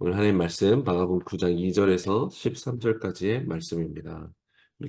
오늘 하나님 말씀 마가복음 9장 2절에서 13절까지의 말씀입니다.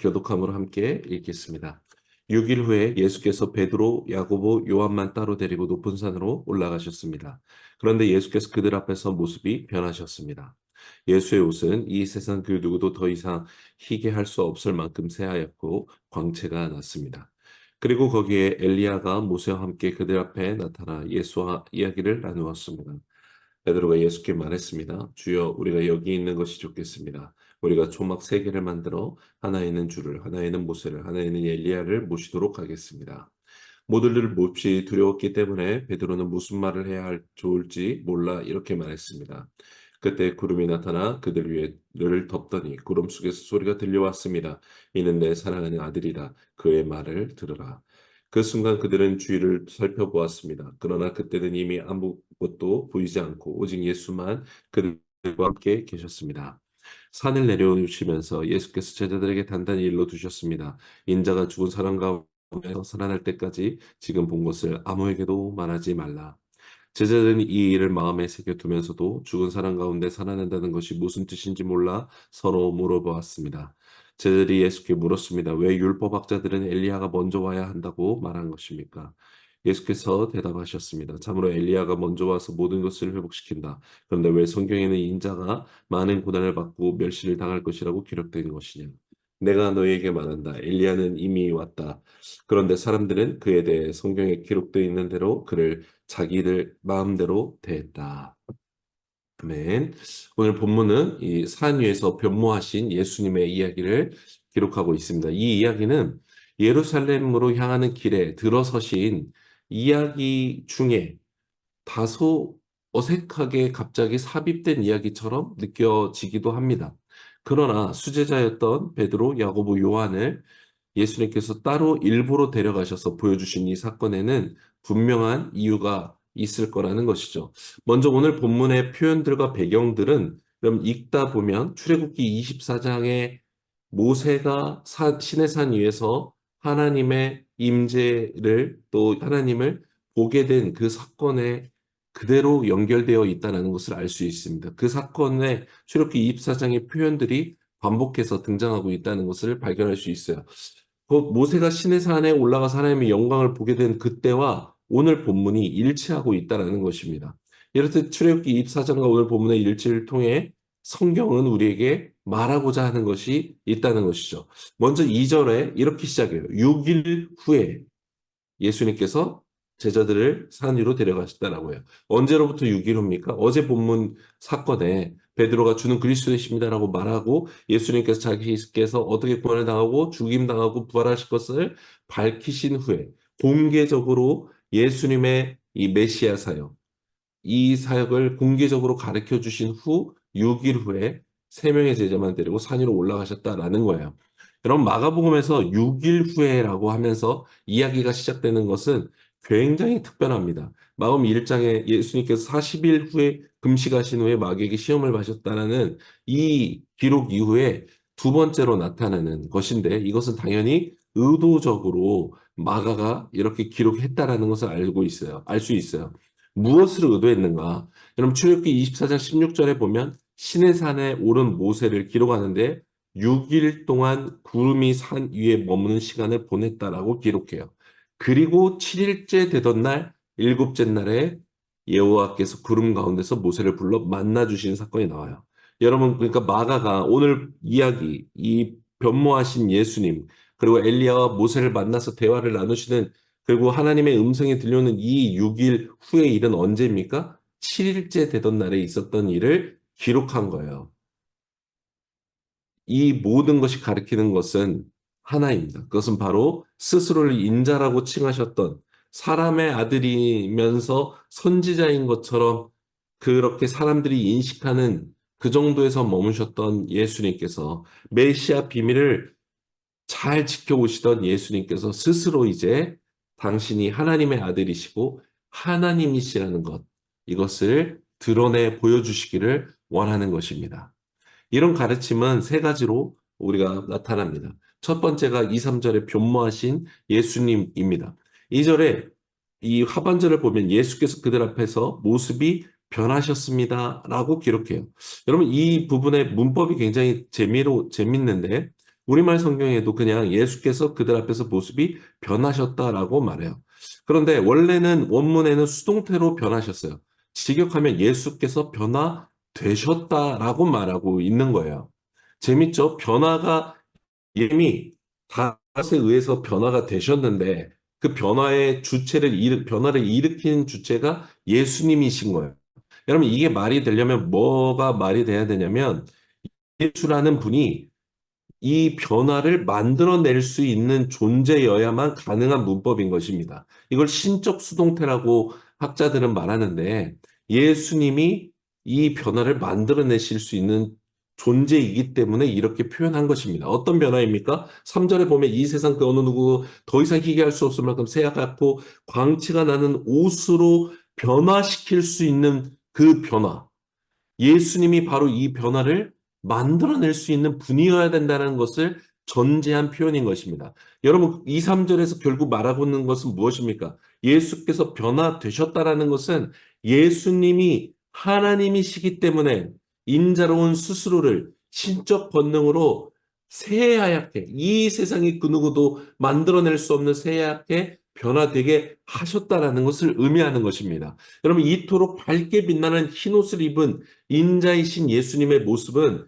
교독함으로 함께 읽겠습니다. 6일 후에 예수께서 베드로, 야고보, 요한만 따로 데리고 높은 산으로 올라가셨습니다. 그런데 예수께서 그들 앞에서 모습이 변하셨습니다. 예수의 옷은 이 세상 그 누구도 더 이상 희게 할 수 없을 만큼 새하얗고 광채가 났습니다. 그리고 거기에 엘리야가 모세와 함께 그들 앞에 나타나 예수와 이야기를 나누었습니다. 베드로가 예수께 말했습니다. 주여 우리가 여기 있는 것이 좋겠습니다. 우리가 초막 세 개를 만들어 하나에는 주를, 하나에는 모세를, 하나에는 엘리야를 모시도록 하겠습니다. 모두를 몹시 두려웠기 때문에 베드로는 무슨 말을 해야 할 좋을지 몰라 이렇게 말했습니다. 그때 구름이 나타나 그들 위에 를 덮더니 구름 속에서 소리가 들려왔습니다. 이는 내 사랑하는 아들이라 그의 말을 들으라. 그 순간 그들은 주위를 살펴보았습니다. 그러나 그때는 이미 아무것도 보이지 않고 오직 예수만 그들과 함께 계셨습니다. 산을 내려오시면서 예수께서 제자들에게 단단히 일러 두셨습니다. 인자가 죽은 사람 가운데서 살아날 때까지 지금 본 것을 아무에게도 말하지 말라. 제자들은 이 일을 마음에 새겨두면서도 죽은 사람 가운데 살아난다는 것이 무슨 뜻인지 몰라 서로 물어보았습니다. 제자들이 예수께 물었습니다. 왜 율법학자들은 엘리야가 먼저 와야 한다고 말한 것입니까? 예수께서 대답하셨습니다. 참으로 엘리야가 먼저 와서 모든 것을 회복시킨다. 그런데 왜 성경에는 인자가 많은 고난을 받고 멸시를 당할 것이라고 기록된 것이냐? 내가 너에게 말한다. 엘리야는 이미 왔다. 그런데 사람들은 그에 대해 성경에 기록되어 있는 대로 그를 자기들 마음대로 대했다. 아멘. 오늘 본문은 이 산 위에서 변모하신 예수님의 이야기를 기록하고 있습니다. 이 이야기는 예루살렘으로 향하는 길에 들어서신 이야기 중에 다소 어색하게 갑자기 삽입된 이야기처럼 느껴지기도 합니다. 그러나 수제자였던 베드로, 야고보, 요한을 예수님께서 따로 일부러 데려가셔서 보여주신 이 사건에는 분명한 이유가 있을 거라는 것이죠. 먼저 오늘 본문의 표현들과 배경들은 그럼 읽다 보면 출애굽기 24장에 모세가 산, 시내산 위에서 하나님의 임재를 또 하나님을 보게 된 그 사건에 그대로 연결되어 있다는 것을 알 수 있습니다. 그 사건의 출애굽기 24장의 표현들이 반복해서 등장하고 있다는 것을 발견할 수 있어요. 그 모세가 시내산에 올라가서 하나님의 영광을 보게 된 그때와 오늘 본문이 일치하고 있다는 것입니다. 이렇듯 출애굽기 24장과 오늘 본문의 일치를 통해 성경은 우리에게 말하고자 하는 것이 있다는 것이죠. 먼저 2절에 이렇게 시작해요. 6일 후에 예수님께서 제자들을 산 위로 데려가셨다라고 해요. 언제로부터 6일 후입니까? 어제 본문 사건에 베드로가 주는 그리스도이십니다라고 말하고 예수님께서 자기께서 어떻게 고난을 당하고 죽임 당하고 부활하실 것을 밝히신 후에 공개적으로 예수님의 이 메시아 사역 이 사역을 공개적으로 가르쳐 주신 후 6일 후에 세 명의 제자만 데리고 산 위로 올라가셨다라는 거예요. 여러분 마가복음에서 6일 후에라고 하면서 이야기가 시작되는 것은 굉장히 특별합니다. 마음 1장에 예수님께서 40일 후에 금식하신 후에 마귀에게 시험을 받으셨다는 이 기록 이후에 두 번째로 나타나는 것인데 이것은 당연히 의도적으로 마가가 이렇게 기록했다라는 것을 알고 있어요. 알 수 있어요. 무엇을 의도했는가? 여러분 출애굽기 24장 16절에 보면 신의 산에 오른 모세를 기록하는데 6일 동안 구름이 산 위에 머무는 시간을 보냈다라고 기록해요. 그리고 7일째 되던 날 일곱째 날에 여호와께서 구름 가운데서 모세를 불러 만나 주신 사건이 나와요. 여러분 그러니까 마가가 오늘 이야기 이 변모하신 예수님 그리고 엘리야와 모세를 만나서 대화를 나누시는 그리고 하나님의 음성이 들려오는 이 6일 후의 일은 언제입니까? 7일째 되던 날에 있었던 일을 기록한 거예요. 이 모든 것이 가리키는 것은 하나입니다. 그것은 바로 스스로를 인자라고 칭하셨던 사람의 아들이면서 선지자인 것처럼 그렇게 사람들이 인식하는 그 정도에서 머무셨던 예수님께서 메시아 비밀을 잘 지켜오시던 예수님께서 스스로 이제 당신이 하나님의 아들이시고 하나님이시라는 것, 이것을 드러내 보여주시기를 원하는 것입니다. 이런 가르침은 세 가지로 우리가 나타납니다. 첫 번째가 2, 3절에 변모하신 예수님입니다. 2절에 이 하반절을 보면 예수께서 그들 앞에서 모습이 변하셨습니다. 라고 기록해요. 여러분, 이 부분의 문법이 굉장히 재미로, 재밌는데, 우리말 성경에도 그냥 예수께서 그들 앞에서 모습이 변하셨다라고 말해요. 그런데 원래는 원문에는 수동태로 변하셨어요. 직역하면 예수께서 변화되셨다라고 말하고 있는 거예요. 재밌죠? 변화가 이미 다섯에 의해서 변화가 되셨는데 그 변화의 주체를 일, 변화를 일으킨 주체가 예수님이신 거예요. 여러분 이게 말이 되려면 뭐가 말이 돼야 되냐면 예수라는 분이 이 변화를 만들어낼 수 있는 존재여야만 가능한 문법인 것입니다. 이걸 신적 수동태라고 학자들은 말하는데 예수님이 이 변화를 만들어내실 수 있는 존재이기 때문에 이렇게 표현한 것입니다. 어떤 변화입니까? 3절에 보면 이 세상 그 어느 누구 더 이상 희귀할 수 없을 만큼 새하얗고 광채가 나는 옷으로 변화시킬 수 있는 그 변화. 예수님이 바로 이 변화를 만들어낼 수 있는 분이어야 된다는 것을 전제한 표현인 것입니다. 여러분, 2, 3절에서 결국 말하고 있는 것은 무엇입니까? 예수께서 변화되셨다라는 것은 예수님이 하나님이시기 때문에 인자로운 스스로를 신적 본능으로 새하얗게 이 세상이 그 누구도 만들어낼 수 없는 새하얗게 변화되게 하셨다라는 것을 의미하는 것입니다. 여러분 이토록 밝게 빛나는 흰 옷을 입은 인자이신 예수님의 모습은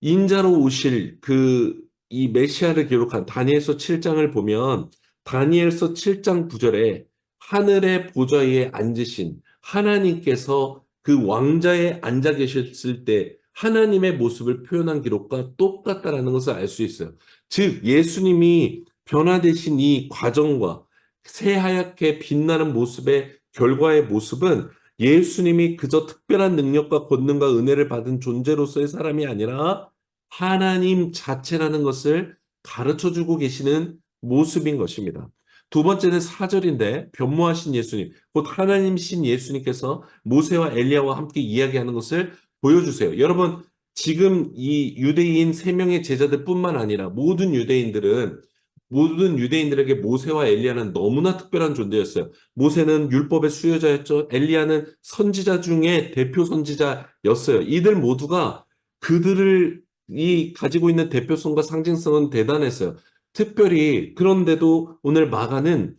인자로 오실 그 이 메시아를 기록한 다니엘서 7장을 보면 다니엘서 7장 9절에 하늘의 보좌 위에 앉으신 하나님께서 그 왕자에 앉아 계셨을 때 하나님의 모습을 표현한 기록과 똑같다라는 것을 알 수 있어요. 즉 예수님이 변화되신 이 과정과 새하얗게 빛나는 모습의 결과의 모습은 예수님이 그저 특별한 능력과 권능과 은혜를 받은 존재로서의 사람이 아니라 하나님 자체라는 것을 가르쳐 주고 계시는 모습인 것입니다. 두 번째는 사절인데 변모하신 예수님, 곧 하나님신 예수님께서 모세와 엘리야와 함께 이야기하는 것을 보여주세요. 여러분, 지금 이 유대인 세 명의 제자들뿐만 아니라 모든 유대인들은 모든 유대인들에게 모세와 엘리야는 너무나 특별한 존재였어요. 모세는 율법의 수요자였죠. 엘리야는 선지자 중에 대표 선지자였어요. 이들 모두가 그들을 이 가지고 있는 대표성과 상징성은 대단했어요. 특별히 그런데도 오늘 마가는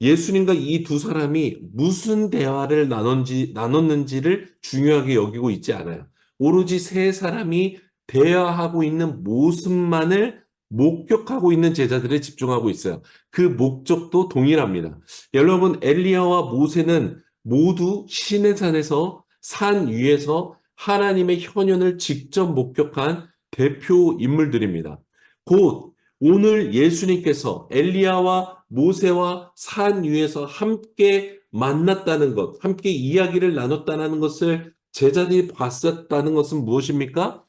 예수님과 이 두 사람이 무슨 대화를 나눴지, 나눴는지를 중요하게 여기고 있지 않아요. 오로지 세 사람이 대화하고 있는 모습만을 목격하고 있는 제자들에 집중하고 있어요. 그 목적도 동일합니다. 여러분, 엘리야와 모세는 모두 신의 산에서 산 위에서 하나님의 현현을 직접 목격한 대표 인물들입니다. 곧 오늘 예수님께서 엘리야와 모세와 산 위에서 함께 만났다는 것, 함께 이야기를 나눴다는 것을 제자들이 봤었다는 것은 무엇입니까?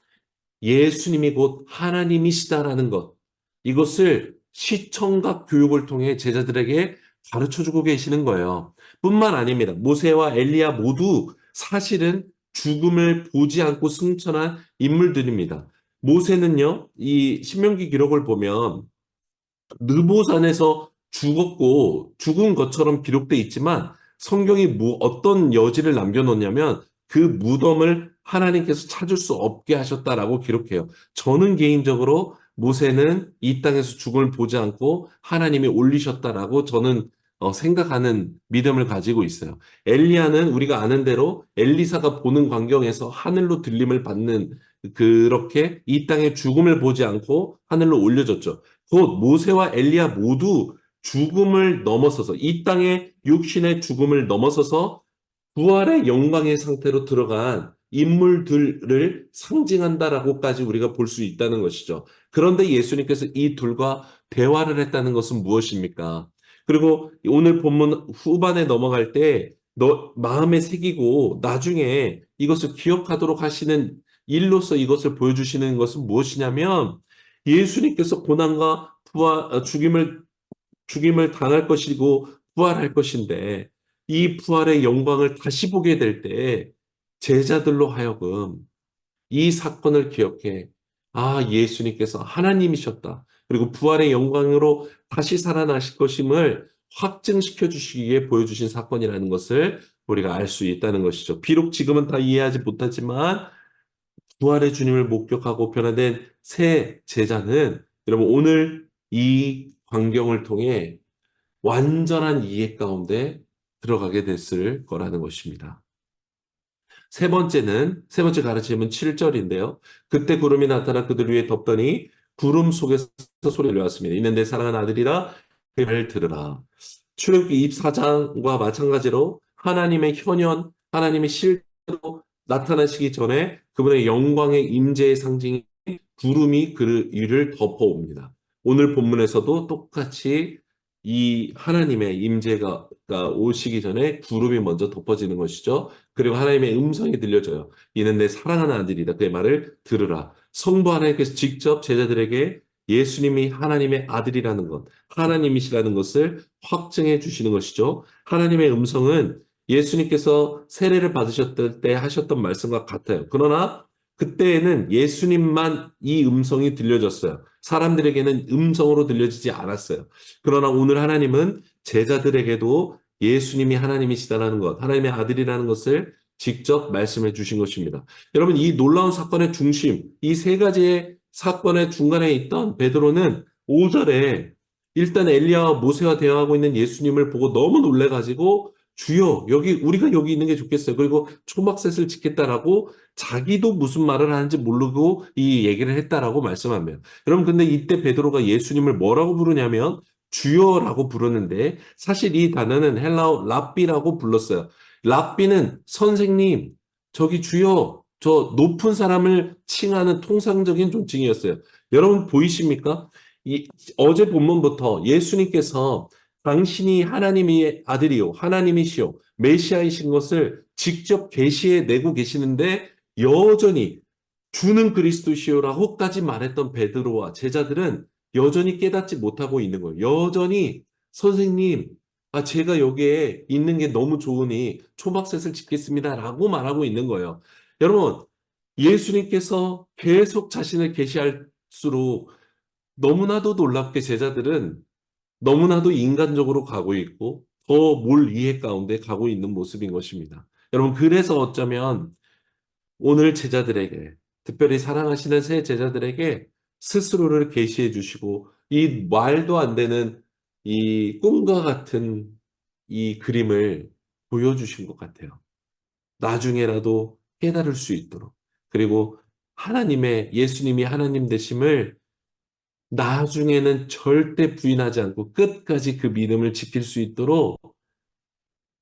예수님이 곧 하나님이시다라는 것. 이것을 시청각 교육을 통해 제자들에게 가르쳐 주고 계시는 거예요. 뿐만 아닙니다. 모세와 엘리야 모두 사실은 죽음을 보지 않고 승천한 인물들입니다. 모세는요, 이 신명기 기록을 보면 느보산에서 죽었고 죽은 것처럼 기록돼 있지만 성경이 뭐 어떤 여지를 남겨놓냐면 그 무덤을 하나님께서 찾을 수 없게 하셨다라고 기록해요. 저는 개인적으로 모세는 이 땅에서 죽음을 보지 않고 하나님이 올리셨다라고 저는 어, 생각하는 믿음을 가지고 있어요. 엘리야는 우리가 아는 대로 엘리사가 보는 광경에서 하늘로 들림을 받는 그렇게 이 땅에 죽음을 보지 않고 하늘로 올려졌죠. 곧 모세와 엘리야 모두 죽음을 넘어서서 이 땅의 육신의 죽음을 넘어서서 부활의 영광의 상태로 들어간 인물들을 상징한다라고까지 우리가 볼 수 있다는 것이죠. 그런데 예수님께서 이 둘과 대화를 했다는 것은 무엇입니까? 그리고 오늘 본문 후반에 넘어갈 때 너 마음에 새기고 나중에 이것을 기억하도록 하시는 일로서 이것을 보여주시는 것은 무엇이냐면 예수님께서 고난과 부활, 어, 죽임을, 죽임을 당할 것이고 부활할 것인데 이 부활의 영광을 다시 보게 될 때 제자들로 하여금 이 사건을 기억해 아, 예수님께서 하나님이셨다. 그리고 부활의 영광으로 다시 살아나실 것임을 확증시켜 주시기에 보여주신 사건이라는 것을 우리가 알 수 있다는 것이죠. 비록 지금은 다 이해하지 못하지만 부활의 주님을 목격하고 변화된 새 제자는 여러분 오늘 이 광경을 통해 완전한 이해 가운데 들어가게 됐을 거라는 것입니다. 세 번째는 세 번째 가르침은 7절인데요. 그때 구름이 나타나 그들 위에 덮더니 구름 속에서 소리가 들려왔습니다. 이는 내 사랑하는 아들이라 그 말을 들으라. 출애굽기 24장과 마찬가지로 하나님의 현현, 하나님의 실제로 나타나시기 전에 그분의 영광의 임재의 상징이 구름이 그 위를 덮어옵니다. 오늘 본문에서도 똑같이 이 하나님의 임재가 오시기 전에 구름이 먼저 덮어지는 것이죠. 그리고 하나님의 음성이 들려져요. 이는 내 사랑하는 아들이다. 그의 말을 들으라. 성부 하나님께서 직접 제자들에게 예수님이 하나님의 아들이라는 것, 하나님이시라는 것을 확증해 주시는 것이죠. 하나님의 음성은 예수님께서 세례를 받으셨을 때 하셨던 말씀과 같아요. 그러나 그때에는 예수님만 이 음성이 들려졌어요. 사람들에게는 음성으로 들려지지 않았어요. 그러나 오늘 하나님은 제자들에게도 예수님이 하나님이시다라는 것, 하나님의 아들이라는 것을 직접 말씀해 주신 것입니다. 여러분, 이 놀라운 사건의 중심, 이 세 가지의 사건의 중간에 있던 베드로는 5절에 일단 엘리야와 모세와 대화하고 있는 예수님을 보고 너무 놀래가지고 주여 여기 우리가 여기 있는 게 좋겠어요. 그리고 초막셋을 지켰다라고 자기도 무슨 말을 하는지 모르고 이 얘기를 했다라고 말씀합니다. 여러분 근데 이때 베드로가 예수님을 뭐라고 부르냐면 주여라고 부르는데 사실 이 단어는 헬라어 랍비라고 불렀어요. 랍비는 선생님 저기 주여 저 높은 사람을 칭하는 통상적인 존칭이었어요. 여러분 보이십니까? 이 어제 본문부터 예수님께서 당신이 하나님의 아들이요 하나님이시요 메시아이신 것을 직접 계시해 내고 계시는데 여전히 주는 그리스도시요라고까지 말했던 베드로와 제자들은 여전히 깨닫지 못하고 있는 거예요. 여전히 선생님, 아 제가 여기에 있는 게 너무 좋으니 초막셋을 짓겠습니다 라고 말하고 있는 거예요. 여러분, 예수님께서 계속 자신을 계시할수록 너무나도 놀랍게 제자들은 너무나도 인간적으로 가고 있고 더 몰 이해 가운데 가고 있는 모습인 것입니다. 여러분, 그래서 어쩌면 오늘 제자들에게, 특별히 사랑하시는 새 제자들에게 스스로를 계시해 주시고 이 말도 안 되는 이 꿈과 같은 이 그림을 보여주신 것 같아요. 나중에라도 깨달을 수 있도록. 그리고 하나님의, 예수님이 하나님 되심을 나중에는 절대 부인하지 않고 끝까지 그 믿음을 지킬 수 있도록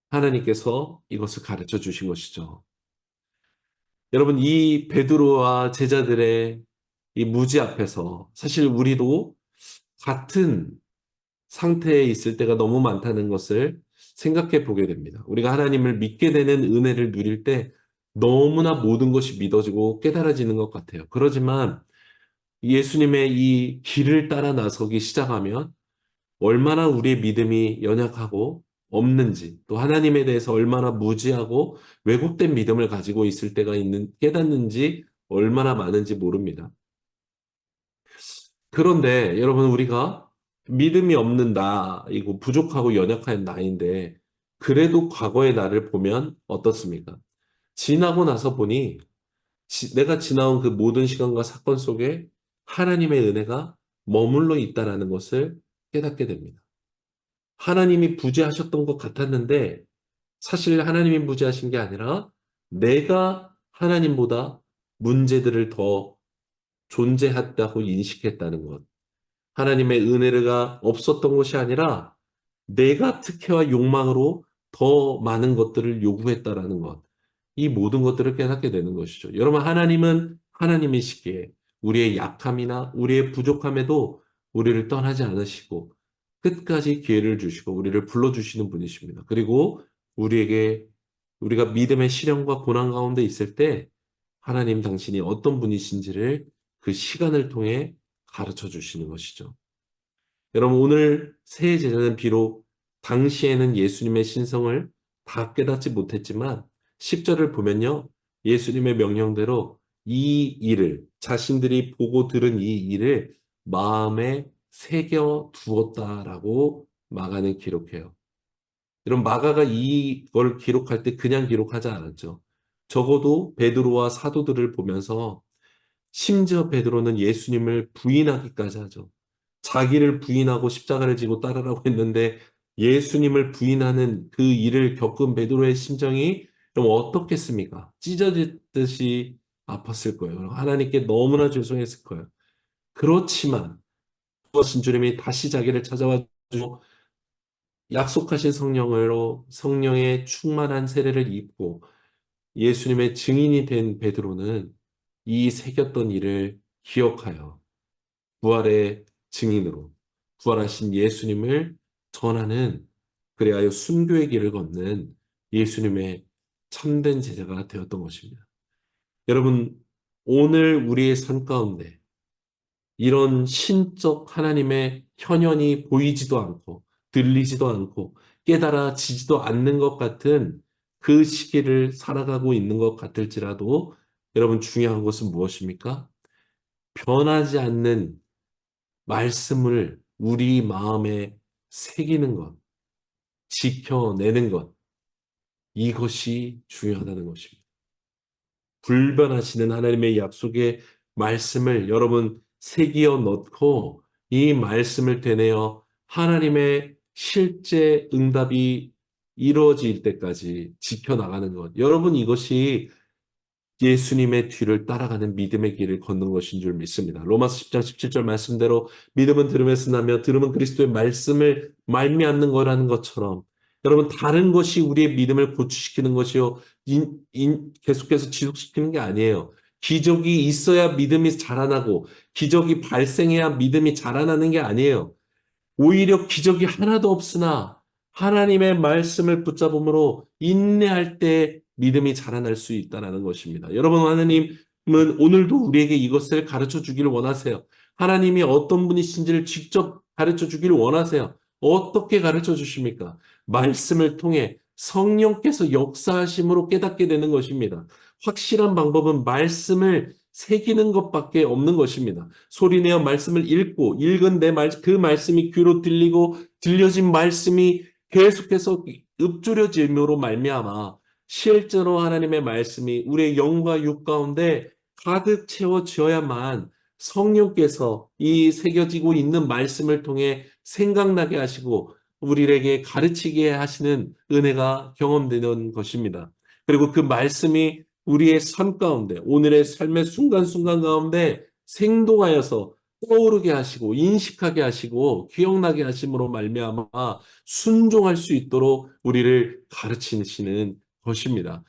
하나님께서 이것을 가르쳐 주신 것이죠. 여러분, 이 베드로와 제자들의 이 무지 앞에서 사실 우리도 같은 상태에 있을 때가 너무 많다는 것을 생각해 보게 됩니다. 우리가 하나님을 믿게 되는 은혜를 누릴 때 너무나 모든 것이 믿어지고 깨달아지는 것 같아요. 그러지만 예수님의 이 길을 따라 나서기 시작하면 얼마나 우리의 믿음이 연약하고 없는지 또 하나님에 대해서 얼마나 무지하고 왜곡된 믿음을 가지고 있을 때가 있는 깨닫는지 얼마나 많은지 모릅니다. 그런데 여러분 우리가 믿음이 없는 나이고 부족하고 연약한 나인데 그래도 과거의 나를 보면 어떻습니까? 지나고 나서 보니 지, 내가 지나온 그 모든 시간과 사건 속에 하나님의 은혜가 머물러 있다라는 것을 깨닫게 됩니다. 하나님이 부재하셨던 것 같았는데 사실 하나님이 부재하신 게 아니라 내가 하나님보다 문제들을 더 존재했다고 인식했다는 것. 하나님의 은혜가 없었던 것이 아니라 내가 특혜와 욕망으로 더 많은 것들을 요구했다라는 것. 이 모든 것들을 깨닫게 되는 것이죠. 여러분, 하나님은 하나님이시기에 우리의 약함이나 우리의 부족함에도 우리를 떠나지 않으시고 끝까지 기회를 주시고 우리를 불러주시는 분이십니다. 그리고 우리에게 우리가 믿음의 시련과 고난 가운데 있을 때 하나님 당신이 어떤 분이신지를 그 시간을 통해 가르쳐 주시는 것이죠. 여러분, 오늘 새 제자는 비록 당시에는 예수님의 신성을 다 깨닫지 못했지만 10절을 보면요. 예수님의 명령대로 이 일을, 자신들이 보고 들은 이 일을 마음에 새겨 두었다라고 마가는 기록해요. 이런 마가가 이걸 기록할 때 그냥 기록하지 않았죠. 적어도 베드로와 사도들을 보면서 심지어 베드로는 예수님을 부인하기까지 하죠. 자기를 부인하고 십자가를 지고 따르라고 했는데 예수님을 부인하는 그 일을 겪은 베드로의 심정이 그럼 어떻겠습니까? 찢어지듯이 아팠을 거예요. 하나님께 너무나 죄송했을 거예요. 그렇지만 구하신 주님이 다시 자기를 찾아와 주고 약속하신 성령으로 성령의 충만한 세례를 입고 예수님의 증인이 된 베드로는 이 새겼던 일을 기억하여 부활의 증인으로 부활하신 예수님을 전하는 그래하여 순교의 길을 걷는 예수님의 참된 제자가 되었던 것입니다. 여러분, 오늘 우리의 삶 가운데 이런 신적 하나님의 현현이 보이지도 않고 들리지도 않고 깨달아지지도 않는 것 같은 그 시기를 살아가고 있는 것 같을지라도 여러분 중요한 것은 무엇입니까? 변하지 않는 말씀을 우리 마음에 새기는 것, 지켜내는 것, 이것이 중요하다는 것입니다. 불변하시는 하나님의 약속의 말씀을 여러분 새기어 넣고 이 말씀을 되뇌어 하나님의 실제 응답이 이루어질 때까지 지켜나가는 것. 여러분 이것이 예수님의 뒤를 따라가는 믿음의 길을 걷는 것인 줄 믿습니다. 로마서 10장 17절 말씀대로 믿음은 들음에서 나며 들음은 그리스도의 말씀을 말미암는 거라는 것처럼 여러분 다른 것이 우리의 믿음을 고취시키는 것이요 인, 인, 계속해서 지속시키는 게 아니에요. 기적이 있어야 믿음이 자라나고 기적이 발생해야 믿음이 자라나는 게 아니에요. 오히려 기적이 하나도 없으나 하나님의 말씀을 붙잡음으로 인내할 때 믿음이 자라날 수 있다는 것입니다. 여러분 하나님은 오늘도 우리에게 이것을 가르쳐 주기를 원하세요. 하나님이 어떤 분이신지를 직접 가르쳐 주기를 원하세요. 어떻게 가르쳐 주십니까? 말씀을 통해 성령께서 역사하심으로 깨닫게 되는 것입니다. 확실한 방법은 말씀을 새기는 것밖에 없는 것입니다. 소리내어 말씀을 읽고 읽은 내 말, 그 말씀이 귀로 들리고 들려진 말씀이 계속해서 읊조려짐으로 말미암아 실제로 하나님의 말씀이 우리의 영과 육 가운데 가득 채워지어야만 성령께서 이 새겨지고 있는 말씀을 통해 생각나게 하시고 우리에게 가르치게 하시는 은혜가 경험되는 것입니다. 그리고 그 말씀이 우리의 삶 가운데 오늘의 삶의 순간순간 가운데 생동하여서 떠오르게 하시고 인식하게 하시고 기억나게 하심으로 말미암아 순종할 수 있도록 우리를 가르치시는 것입니다.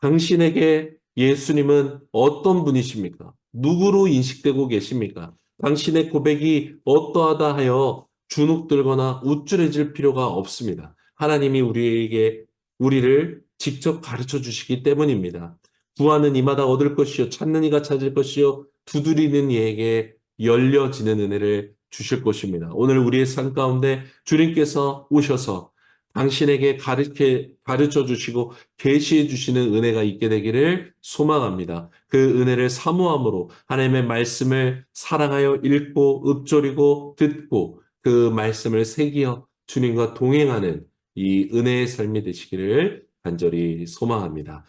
당신에게 예수님은 어떤 분이십니까? 누구로 인식되고 계십니까? 당신의 고백이 어떠하다 하여 주눅들거나 우쭐해질 필요가 없습니다. 하나님이 우리에게 우리를 직접 가르쳐 주시기 때문입니다. 구하는 이마다 얻을 것이요 찾는 이가 찾을 것이요 두드리는 이에게 열려지는 은혜를 주실 것입니다. 오늘 우리의 삶 가운데 주님께서 오셔서 당신에게 가르쳐, 가르쳐 주시고 계시해 주시는 은혜가 있게 되기를 소망합니다. 그 은혜를 사모함으로 하나님의 말씀을 사랑하여 읽고 읊조리고 듣고 그 말씀을 새기어 주님과 동행하는 이 은혜의 삶이 되시기를 간절히 소망합니다.